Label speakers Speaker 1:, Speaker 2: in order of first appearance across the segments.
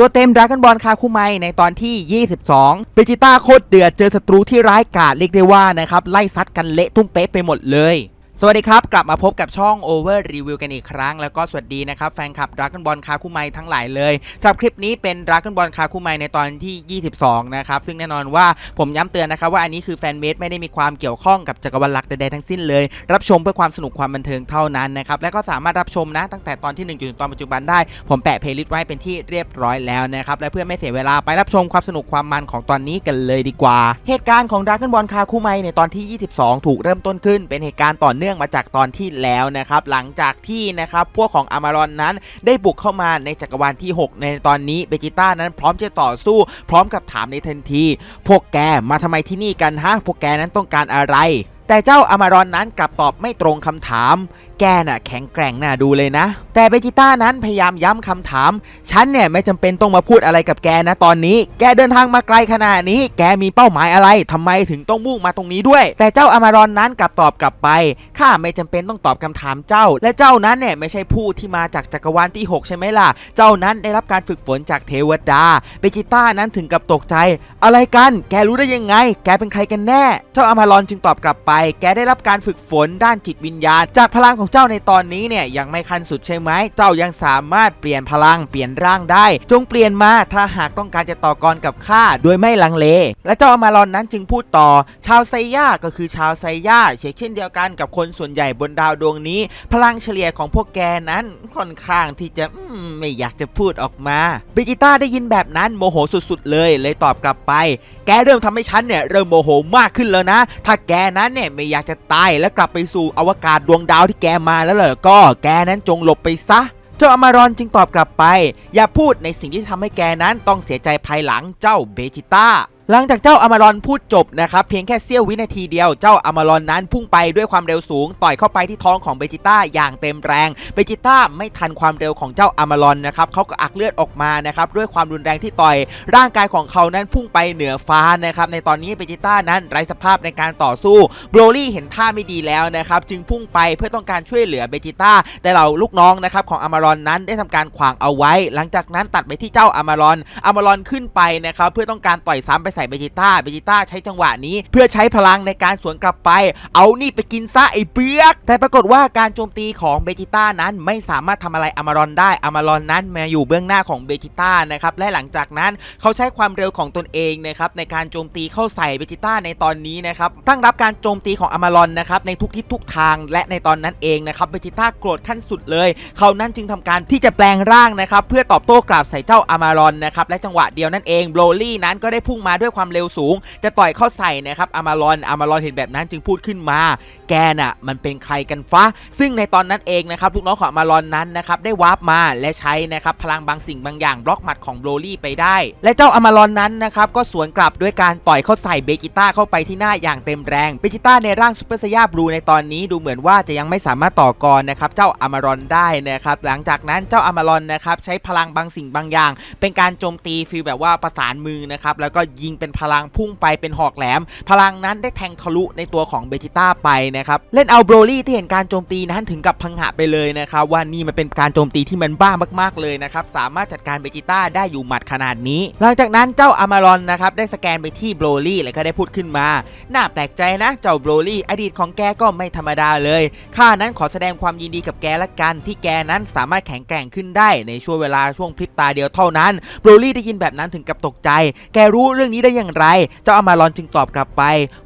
Speaker 1: ตัวเต็มดราก้อนบอลคาคุไมในตอนที่ 22เบจิต้าโคตรเดือดเจอศัตรูที่ร้ายกาจเรียกได้ว่านะครับไล่ซัดกันเละตุ้มเป๊ะไปหมดเลย สวัสดีครับ กลับมาพบกับช่อง Over Review กันอีกครั้ง แล้วก็สวัสดีนะครับ แฟนคลับดราก้อนบอลคาคุไมทั้งหลายเลยสำหรับคลิปนี้เป็นดราก้อนบอลคาคุไมในตอนที่ 22 นะครับ ซึ่งแน่นอนว่าผมย้ำเตือนนะครับ ว่าอันนี้คือแฟนเมดไม่ได้มีความเกี่ยวข้องกับจักรวาลหลักใดๆทั้งสิ้นเลย รับชมเพื่อความสนุกความบันเทิงเท่านั้นนะครับ และก็สามารถรับชมนะตั้งแต่ตอนที่1จนถึงตอนปัจจุบันได้ ผมแปะเพลย์ลิสต์ไว้เป็นที่เรียบร้อยแล้วนะครับและเพื่อไม่เสียเวลาไปรับชมความสนุกความมันของตอนนี้กันเลยดีกว่า เหตุการณ์ของดราก้อนบอลคาคุไมในตอนที่ 22 ถูกเริ่มต้นขึ้นเป็นเหตุการณ์ต่อเนื่องื่องมาจากตอนที่แล้วนะครับ หลังจากที่นะครับพวกของอามารอนนั้นได้บุกเข้ามาในจักรวาลที่ 6 ในตอนนี้เบจิต้านั้นพร้อมจะต่อสู้พร้อมกับถามในทันที พวกแกมาทำไมที่นี่กันฮะพวกแกนั้นต้องการอะไร แต่เจ้าอามารอนนั้นกลับตอบไม่ตรงคำถาม แกน่ะแข็งแกร่งน่าดูเลยนะ แต่เบจิต้านั้นพยายามย้ำคำถาม ฉันเนี่ยไม่จำเป็นต้องมาพูดอะไรกับแกนะตอนนี้ แกเดินทางมาไกลขนาดนี้ แกมีเป้าหมายอะไรทำไมถึงต้องมุ่งมาตรงนี้ด้วย แต่เจ้าอามารอนนั้นกลับตอบกลับไป ข้าไม่จำเป็นต้องตอบคำถามเจ้า และเจ้านั้นเนี่ยไม่ใช่ผู้ที่มาจากจักรวาลที่ 6 ใช่ไหมล่ะ เจ้านั้นได้รับการฝึกฝนจากเทวดา เบจิต้านั้นถึงกับตกใจ อะไรกัน แกรู้ได้ยังไง แกเป็นใครกันแน่ เจ้าอามารอนจึงตอบกลับไป แกได้รับการฝึกฝนด้านจิตวิญญาณ จากพลังของเจ้าในตอนนี้เนี่ยยังไม่ขั้นสุดใช่ไหม เจ้ายังสามารถเปลี่ยนพลังเปลี่ยนร่างได้ จงเปลี่ยนมาถ้าหากต้องการจะต่อกรกับข้าโดยไม่ลังเล และเจ้าอามารอนนั้นจึงพูดต่อ ชาวไซย่าก็คือชาวไซย่าเช่นเช่นเดียวกันกับคนส่วนใหญ่บนดาวดวงนี้ พลังเฉลี่ยของพวกแกนั้นค่อนข้างที่จะมไม่อยากจะพูดออกมาเบจิต้าได้ยินแบบนั้นโมโหสุดๆ เลย เลยตอบกลับไป แกเริ่มทำให้ฉันเนี่ยเริ่มโมโหมากขึ้นแล้วนะ ถ้าแกนั้นเนี่ยไม่อยากจะตายและกลับไปสู่อวกาศดวงดาวที่แกมาแล้วเหรอก็แกนั้นจงหลบไปซะเจ้าอมารอนจึงตอบกลับไป อย่าพูดในสิ่งที่ทำให้แกนั้นต้องเสียใจภายหลังเจ้าเบจิต้า หลังจากเจ้าอมารอนพูดจบนะครับเพียงแค่เสี้ยววินาทีเดียวเจ้าอมารอนนั้นพุ่งไปด้วยความเร็วสูง ต่อยเข้าไปที่ท้องของเบจิต้าอย่างเต็มแรงเบจิต้าไม่ทันความเร็วของเจ้าอมารอนนะครับเขาก็อักเลือดออกมานะครับด้วยความรุนแรงที่ต่อย ร่างกายของเขานั้นพุ่งไปเหนือฟ้านะครับในตอนนี้เบจิต้านั้นไร้สภาพในการต่อสู้โบรลี่เห็นท่าไม่ดีแล้วนะครับจึงพุ่งไปเพื่อต้องการช่วยเหลือเบจิต้าแต่เหล่าลูกน้องนะครับของอมารอนนั้นได้ทำการขวางเอาไว้ หลังจากนั้นตัดไปที่เจ้าอมารอนอมารอนขึ้นไปนะครับเพื่อต้องการต่อยซ้ำไปใส่เบจิต้าเบจิต้าใช้จังหวะนี้ เพื่อใช้พลังในการสวนกลับไป เอานี่ไปกินซะไอ้เบือก แต่ปรากฏว่าการโจมตีของเบจิต้านั้นไม่สามารถทำอะไรอมารอนได้อมารอนนั้นมาอยู่เบื้องหน้าของเบจิต้านะครับและหลังจากนั้นเขาใช้ความเร็วของตนเองนะครับในการโจมตีเข้าใส่เบจิต้าในตอนนี้นะครับตั้งรับการโจมตีของอมารอนนะครับในทุกทิศทุกทางและในตอนนั้นเองนะครับเบจิต้าโกรธขั้นสุดเลย เขานั้นจึงทำการที่จะแปลงร่างนะครับเพื่อตอบโต้กลับใส่เจ้าอมารอนนะครับและจังหวะเดียวนั่นเองโบรลี่นั้นก็ได้พุ่งมาด้วยความเร็วสูง จะต่อยเข้าใส่นะครับอามารอนอามารอนเห็นแบบนั้นจึงพูดขึ้นมา แกน่ะมันเป็นใครกันฟ้า ซึ่งในตอนนั้นเองนะครับลูกน้องของอามารอนนั้นนะครับได้วาร์ปมาและใช้นะครับพลังบางสิ่งบางอย่างบล็อกหมัดของโบรลี่ไปได้ และเจ้าอามารอนนั้นนะครับก็สวนกลับด้วยการต่อยเข้าใส่เบจิต้าเข้าไปที่หน้าอย่างเต็มแรงเบจิต้าในร่างซูเปอร์ไซย่าบลูในตอนนี้ดูเหมือนว่าจะยังไม่สามารถต่อกรนะครับเจ้าอามารอนได้นะครับหลังจากนั้นเจ้าอามารอนนะครับใช้พลังบางสิ่งบางอย่าง เป็นการโจมตีฟีลแบบว่าประสานมือนะครับแล้วก็ยิงเป็นพลังพุ่งไปเป็นหอกแหลม พลังนั้นได้แทงทะลุในตัวของเบจิต้าไปนะครับเล่นเอาโบรลี่ที่เห็นการโจมตีนั้นถึงกับพังหะไปเลยนะครับว่านี่มันเป็นการโจมตีที่มันบ้ามากๆเลยนะครับสามารถจัดการเบจิต้าได้อยู่หมัดขนาดนี้ หลังจากนั้นเจ้าอามารอนนะครับได้สแกนไปที่โบรลี่แล้วก็ได้พูดขึ้นมาน่าแปลกใจนะเจ้าโบรลี่อดีตของแกก็ไม่ธรรมดาเลยข้านั้นขอแสดงความยินดีกับแกละกัน ที่แกนั้นสามารถแข็งแกร่งขึ้นได้ในช่วงเวลาช่วงพริบตาเดียวเท่านั้นโบรลี่ได้ยินแบบนั้นถึงกับตกใจ แกรู้เรื่องนี้ได้อย่างไร เจ้าอามารอนจึงตอบกลับไป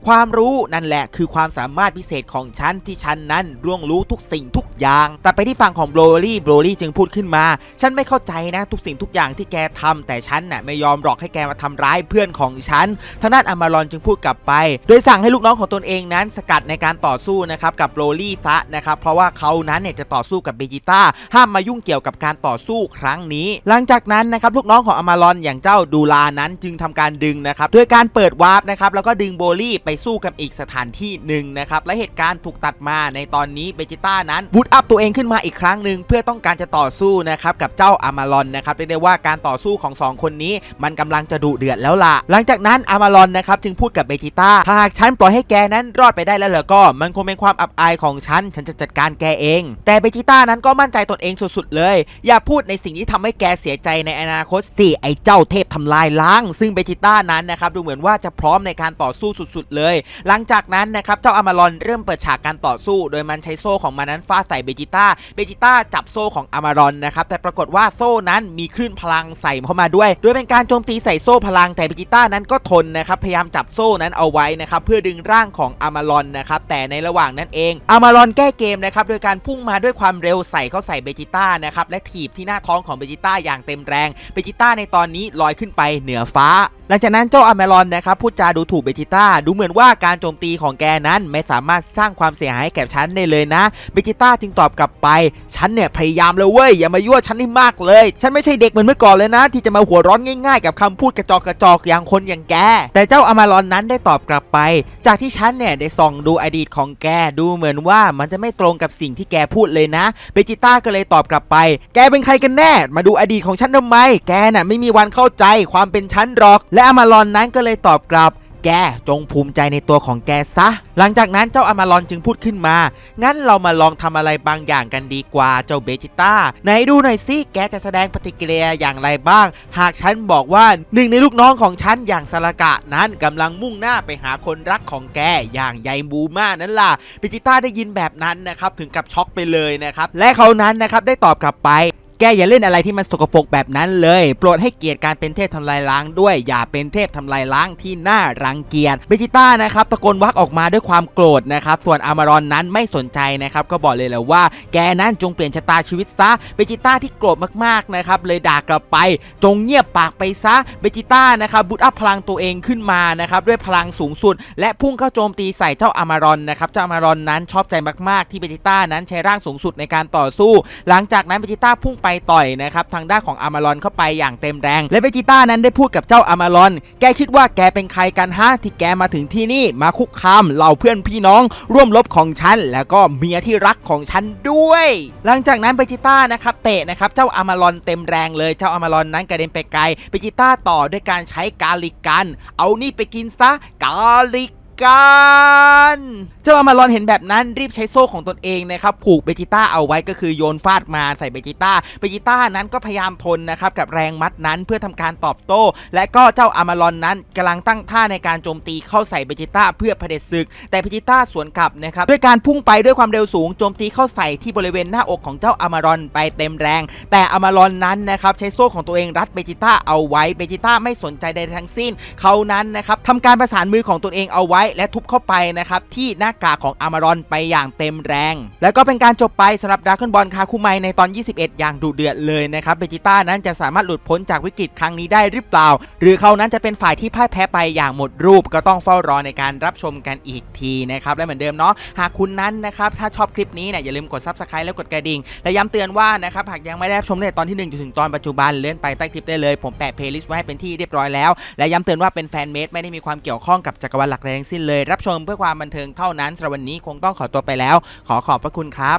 Speaker 1: ความรู้นั่นแหละคือความสามารถพิเศษของฉันที่ฉันนั้นร่วงรู้ทุกสิ่งทุกอย่าง แต่ไปที่ฝั่งของโบรลี่โบรลี่จึงพูดขึ้นมา ฉันไม่เข้าใจนะทุกสิ่งทุกอย่างที่แกทำแต่ฉันน่ะไม่ยอมหลอกให้แกมาทำร้ายเพื่อนของฉันทางด้านอามารอนจึงพูดกลับไป โดยสั่งให้ลูกน้องของตนเองนั้นสกัดในการต่อสู้นะครับกับโบรลี่ซะนะครับเพราะว่าเขานั้นเนี่ยจะต่อสู้กับเบจิต้าห้ามมายุ่งเกี่ยวกับการต่อสู้ครั้งนี้ หลังจากนั้นนะครับลูกน้องของอามารอนอย่างเจ้าดูลานั้นจึงทำการดึงนะครับด้วยการเปิดวาร์ปนะครับแล้วก็ดึงโบลี่ไปสู้กับอีกสถานที่หนึ่งนะครับและเหตุการณ์ถูกตัดมาในตอนนี้เบจิต้านั้นบูตอัพตัวเองขึ้นมาอีกครั้งหนึ่งเพื่อต้องการจะต่อสู้นะครับกับเจ้าอามารอนนะครับเรียกได้ว่าการต่อสู้ของสองคนนี้มันกำลังจะดุเดือดแล้วล่ะ หลังจากนั้นอามารอนนะครับจึงพูดกับเบจิต้าถ้าหากฉันปล่อยให้แกนั้นรอดไปได้แล้วเหรอก็ มันคงเป็นความอับอายของฉัน ฉันจะจัดการแกเอง แต่เบจิต้านั้นก็มั่นใจตนเองสุดๆเลย อย่าพูดในสิ่งที่ทำให้แกเสียใจในอนาคตสิไอเจ้าเทพทำลายล้าง ซึ่งเบจิต้านั้นนะครับดูเหมือนว่าจะพร้อมในการต่อสู้สุดๆ เลย หลังจากนั้นนะครับเจ้าอามารอนเริ่มเปิดฉากการต่อสู้ โดยมันใช้โซ่ของมันนั้นฟาดใส่เบจิต้าเบจิต้าจับโซ่ของอามารอนนะครับแต่ปรากฏว่าโซ่นั้นมีคลื่นพลังใส่เข้ามาด้วย โดยเป็นการโจมตีใส่โซ่พลังแต่เบจิต้านั้นก็ทนนะครับพยายามจับโซ่นั้นเอาไว้นะครับเพื่อดึงร่างของอามารอนนะครับแต่ในระหว่างนั้นเองอามารอนแก้เกมนะครับโดยการพุ่งมาด้วยความเร็วใส่เข้าใส่เบจิต้านะครับและถีบที่หน้าท้องของเบจิต้าอย่างเต็มแรงเบจิต้าในตอนนี้ลอยขึ้นไปเหนือฟ้า หลังจากนั้นเจ้าอเมรอนนะครับพูดจาดูถูกเบจิต้าดูเหมือนว่าการโจมตีของแกนั้นไม่สามารถสร้างความเสียหายให้แก่ฉันได้เลยนะเบจิต้าจึงตอบกลับไป ฉันเนี่ยพยายามเลยเว้ยอย่ามายั่วฉันให้มากเลย ฉันไม่ใช่เด็กเหมือนเมื่อก่อนเลยนะ ที่จะมาหัวร้อนง่ายๆ กับคำพูดกระจอกกระจอกอย่างคนอย่างแก แต่เจ้าอเมรอนนั้นได้ตอบกลับไป จากที่ฉันเนี่ยได้ส่องดูอดีตของแกดูเหมือนว่ามันจะไม่ตรงกับสิ่งที่แกพูดเลยนะเบจิต้าก็เลยตอบกลับไป แกเป็นใครกันแน่ มาดูอดีตของฉันทำไม แกน่ะไม่มีวันเข้าใจความเป็นฉันหรอก และอมารอนนั้นก็เลยตอบกลับ แกจงภูมิใจในตัวของแกซะ หลังจากนั้นเจ้าอมารอนจึงพูดขึ้นมา งั้นเรามาลองทำอะไรบางอย่างกันดีกว่าเจ้าเบจิต้าไหนดูหน่อยสิแกจะแสดงปฏิกิริยาอย่างไรบ้าง หากฉันบอกว่าหนึ่งในลูกน้องของฉันอย่างสลากะนั้นกำลังมุ่งหน้าไปหาคนรักของแกอย่างไยบูมานั่นล่ะเบจิต้าได้ยินแบบนั้นนะครับถึงกับช็อกไปเลยนะครับและเขานั้นนะครับได้ตอบกลับไป แกอย่าเล่นอะไรที่มันสกปรกแบบนั้นเลย โปรดให้เกียรติการเป็นเทพทำลายล้างด้วย อย่าเป็นเทพทำลายล้างที่น่ารังเกียจเบจิต้านะครับตะโกนวักออกมาด้วยความโกรธนะครับ ส่วนอามารอนนั้นไม่สนใจนะครับก็บอกเลยแหละว่า แกนั้นจงเปลี่ยนชะตาชีวิตซะเบจิต้าที่โกรธมากๆนะครับเลยด่ากลับไป จงเงียบปากไปซะเบจิต้านะครับบูตอัพพลังตัวเองขึ้นมานะครับด้วยพลังสูงสุด และพุ่งเข้าโจมตีใส่เจ้าอามารอนนะครับเจ้าอามารอนนั้นชอบใจมากๆ ที่เบจิต้านั้นใช้ร่างสูงสุดในการต่อสู้ หลังจากนั้นเบจิต้าพุ่งไปต่อยนะครับทางด้านของอามารอนเข้าไปอย่างเต็มแรง และเบจิต้านั้นได้พูดกับเจ้าอามารอน แกคิดว่าแกเป็นใครกันฮะที่แกมาถึงที่นี่มาคุกคามเหล่าเพื่อนพี่น้อง ร่วมรบของฉันแล้วก็เมียที่รักของฉันด้วย หลังจากนั้นเบจิต้านะครับเตะนะครับเจ้าอามารอนเต็มแรงเลยเจ้าอามารอนนั้นกระเด็นไปไกลเบจิต้าต่อด้วยการใช้กาลิกัน เอานี่ไปกินซะกาลิก กันเจ้าอามารอนเห็นแบบนั้นรีบใช้โซ่ของตนเองนะครับผูกเบจิต้าเอาไว้ก็คือโยนฟาดมาใส่เบจิต้าเบจิต้านั้นก็พยายามทนนะครับกับแรงมัดนั้นเพื่อทำการตอบโต้ และก็เจ้าอามารอนนั้นกำลังตั้งท่าในการโจมตีเข้าใส่เบจิต้าเพื่อเผด็จศึก แต่เบจิต้าสวนกลับนะครับด้วยการพุ่งไปด้วยความเร็วสูงโจมตีเข้าใส่ที่บริเวณหน้าอกของเจ้าอามารอนไปเต็มแรง แต่อามารอนนั้นนะครับใช้โซ่ของตัวเองรัดเบจิต้าเอาไว้เบจิต้าไม่สนใจใดทั้งสิ้น เขานั้นนะครับทำการประสานมือของตนเองเอาไว้และทุบเข้าไปนะครับที่หน้ากากของอามารอนไปอย่างเต็มแรง แล้วก็เป็นการจบไปสำหรับดราก้อนบอลคาคุไมในตอน 21 อย่างดุเดือดเลยนะครับเบจิต้านั้นจะสามารถหลุดพ้นจากวิกฤตครั้งนี้ได้หรือเปล่า หรือเขานั้นจะเป็นฝ่ายที่พ่ายแพ้ไปอย่างหมดรูป ก็ต้องเฝ้ารอในการรับชมกันอีกทีนะครับและเหมือนเดิมเนาะหากคุณนั้นนะครับถ้าชอบคลิปนี้เนี่ยอย่าลืมกด subscribe แล้วกดกระดิ่งและย้ำเตือนว่านะครับหากยังไม่ได้รับชมตั้งแต่ตอนที่1จนถึงตอนปัจจุบันเลื่อนไปใต้คลิปได้เลยผมแปะเพลย์ลิสต์ไว้ให้เป็นที่เรียบร้อยแล้ว และย้ำเตือนว่าเป็นแฟนเมดไม่ได้มีความเกี่ยวข้องกับจักรวาลหลักแรงสิ้นเลยรับชมเพื่อความบันเทิงเท่านั้นสำหรับวันนี้คงต้องขอตัวไปแล้ว ขอขอบพระคุณครับ